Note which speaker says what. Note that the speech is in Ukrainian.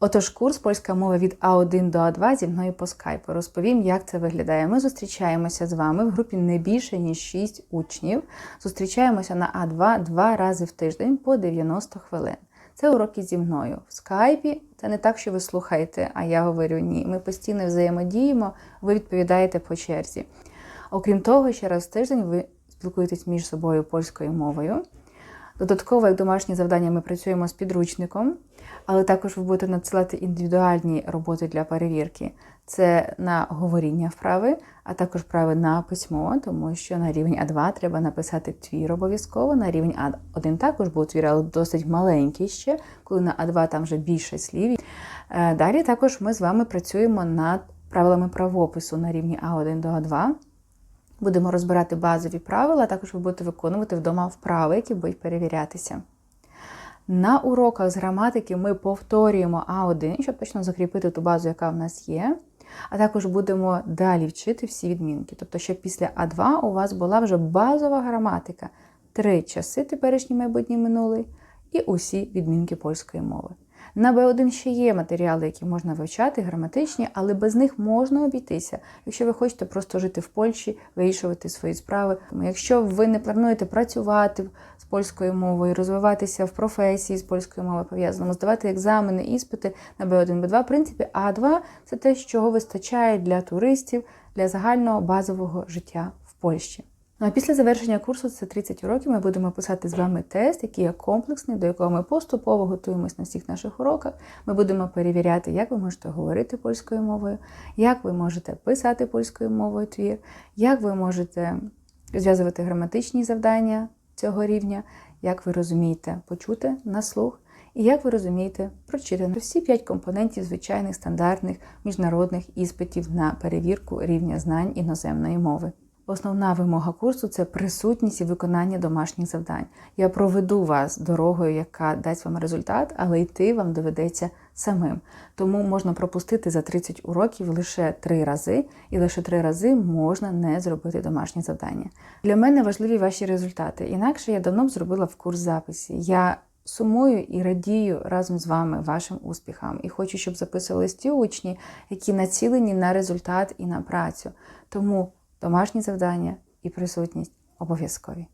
Speaker 1: Отож, курс польська мова від А1 до А2 зі мною по скайпу. Розповім, як це виглядає. Ми зустрічаємося з вами в групі не більше ніж 6 учнів. Зустрічаємося на А2 два рази в тиждень по 90 хвилин. Це уроки зі мною. В скайпі це не так, що ви слухаєте, а я говорю ні. Ми постійно взаємодіємо, ви відповідаєте по черзі. Окрім того, ще раз в тиждень ви спілкуєтесь між собою польською мовою. Додатково, як домашнє завдання, ми працюємо з підручником, але також ви будете надсилати індивідуальні роботи для перевірки. Це на говоріння вправи, а також вправи на письмо, тому що на рівень А2 треба написати твір обов'язково. На рівень А1 також був твір, але досить маленький ще, коли на А2 там вже більше слів. Е, Далі також ми з вами працюємо над правилами правопису на рівні А1 до А2. Будемо розбирати базові правила, а також ви будете виконувати вдома вправи, які будуть перевірятися. На уроках з граматики ми повторюємо А1, щоб точно закріпити ту базу, яка в нас є. А також будемо далі вчити всі відмінки. Тобто, щоб після А2 у вас була вже базова граматика, три часи теперішній майбутній минулий і усі відмінки польської мови. На Б1 ще є матеріали, які можна вивчати, граматичні, але без них можна обійтися, якщо ви хочете просто жити в Польщі, вирішувати свої справи. Якщо ви не плануєте працювати з польською мовою, розвиватися в професії з польською мовою пов'язаному, здавати екзамени, іспити на Б1, Б2, в принципі, А2 це те, чого вистачає для туристів, для загального базового життя в Польщі. Ну а після завершення курсу це 30 уроків. Ми будемо писати з вами тест, який є комплексний, до якого ми поступово готуємось на всіх наших уроках. Ми будемо перевіряти, як ви можете говорити польською мовою, як ви можете писати польською мовою твір, як ви можете розв'язувати граматичні завдання цього рівня, як ви розумієте почути на слух. І як ви розумієте, прочитано всі п'ять компонентів звичайних стандартних міжнародних іспитів на перевірку рівня знань іноземної мови. Основна вимога курсу це присутність і виконання домашніх завдань. Я проведу вас дорогою, яка дасть вам результат, але йти вам доведеться самим. Тому можна пропустити за 30 уроків лише три рази, і лише три рази можна не зробити домашні завдання. Для мене важливі ваші результати. Інакше я давно б зробила в курс записі. Я Сумую і радію разом з вами вашим успіхам. І хочу, щоб записувались ті учні, які націлені на результат і на працю. Тому домашні завдання і присутність обов'язкові.